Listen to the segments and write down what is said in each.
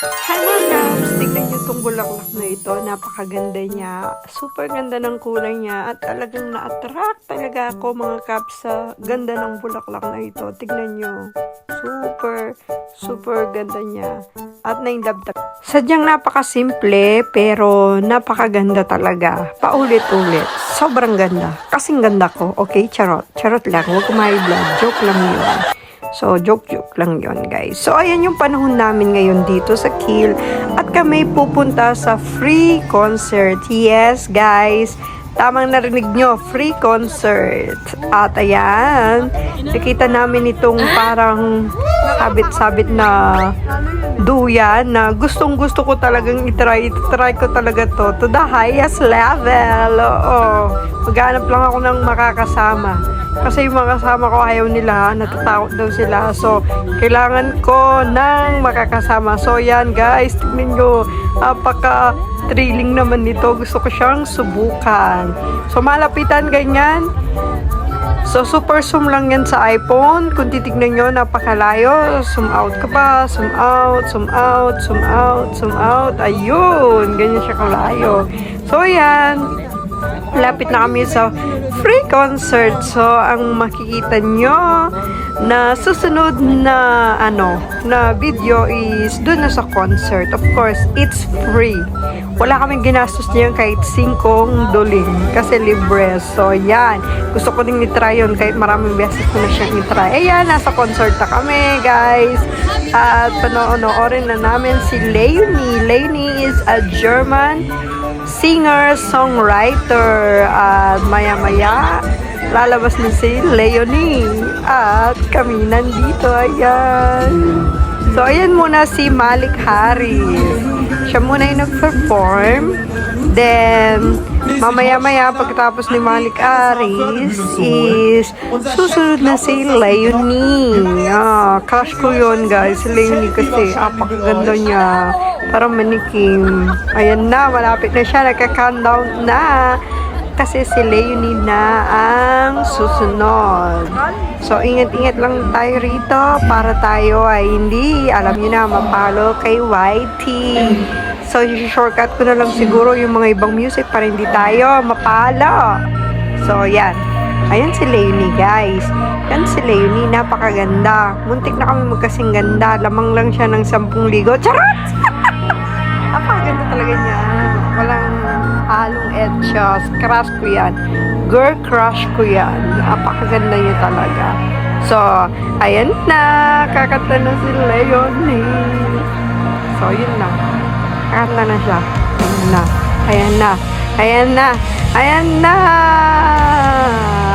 Mga Cubs! Tignan niyo itong bulaklak na ito. Napakaganda niya. Super ganda ng kulay niya. At talagang na-attract talaga ako mga Cubs sa ganda ng bulaklak na ito. Tignan niyo. Super, super ganda niya. At na-inlove. Sadyang napakasimple pero napakaganda talaga. Paulit-ulit. Sobrang ganda. Kasing ganda ko. Okay, charot. Charot lang. Huwag kumain vlog. Joke lang yun. So, joke-joke lang yon guys. So, ayan yung panahon namin ngayon dito sa Kiel. At kami pupunta sa free concert. Yes, guys. Tamang narinig nyo, free concert. At ayan, nakita namin itong parang sabit-sabit na duyan na gustong gusto ko talagang itry. Itry ko talaga to to the highest level. Oo. Maghanap lang ako ng makakasama. Kasi yung mga kasama ko ayaw nila, natatakot daw sila. So, kailangan ko ng makakasama. So, yan guys, tignan nyo. Napaka thrilling naman nito. Gusto ko siyang subukan. So, malapitan ganyan. So, super zoom lang yan sa iPhone. Kung titignan nyo, napakalayo. Zoom out ka pa. Zoom out, zoom out, zoom out, zoom out. Ayun, ganyan siya kalayo. So, yan. Lapit na kami sa free concert. So, ang makikita nyo na susunod na ano, na video is doon na sa concert. Of course, it's free. Wala kaming ginastos niyan kahit singkong doling kasi libre. So, yan. Gusto ko din i-try yun kahit maraming beses ko na siyang i-try. Ayan, nasa concert na kami, guys. At panoorin na namin si Leonie. Leonie is a German singer-songwriter at maya-maya lalabas na si Leonie at kami nandito ayan. So ayan muna si Malik Harris. Siya muna yung nag-perform. Then mamaya-maya pagkatapos ni Malik Harris is susunod na si Leonie. Ah, crush ko yun guys. Leonie kasi apakaganda niya parang manikim ayan na malapit na siya nagka-countdown na kasi si Leonie na ang susunod. So, ingat-ingat lang tayo rito para tayo ay hindi, alam niyo na, mapalo kay YT. So, shortcut ko na lang siguro yung mga ibang music para hindi tayo mapalo. So, yan. Ayan si Leonie, guys. Yan si Leonie, napakaganda. Muntik na kami magkasing ganda. Lamang lang siya ng sampung ligo. Charot! Talaga niya. Walang halong edges. Crush ko yan. Girl crush ko yan. Napakaganda niya talaga. So, ayan na. Kakanta na si Leonie. So, yun lang. Kakanta na siya. Ayan na. Ayan na. Ayan na. Ayan na.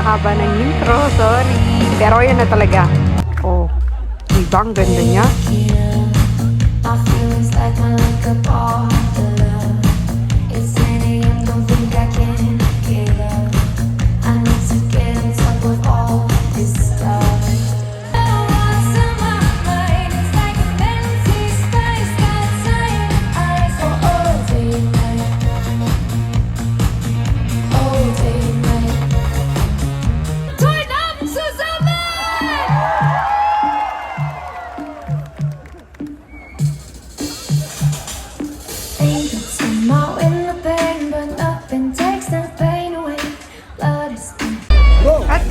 Haba ng intro. Sorry. Pero ayan na talaga. Oh. Diba ang ganda niya? My feelings like my liquor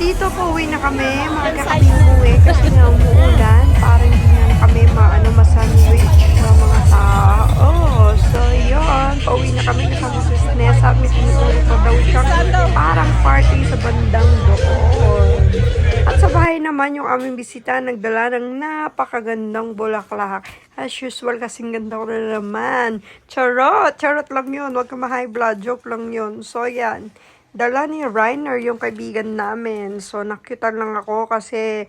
dito po uwi na kami. Maaga kami umuwi kasi nga umuulan. Parang hindi na kami maano masandwich sa mga tao. So, yun. Pauwi na kami kasama si Nessa. May tinutulog pa daw siyang parang party sa bandang doon. At sa bahay naman yung aming bisita nagdala ng napakagandang bulaklak. As usual, kasing ganda ko na naman. Charot! Charot lang yun. Huwag ka ma-high blood. Joke lang yun. So, yan. Dala ni Reiner yung kaibigan namin. So, nakyutan lang ako kasi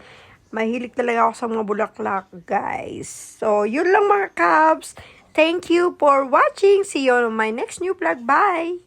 mahilig talaga ako sa mga bulaklak, guys. So, yun lang mga Cubs. Thank you for watching. See you on my next new vlog. Bye!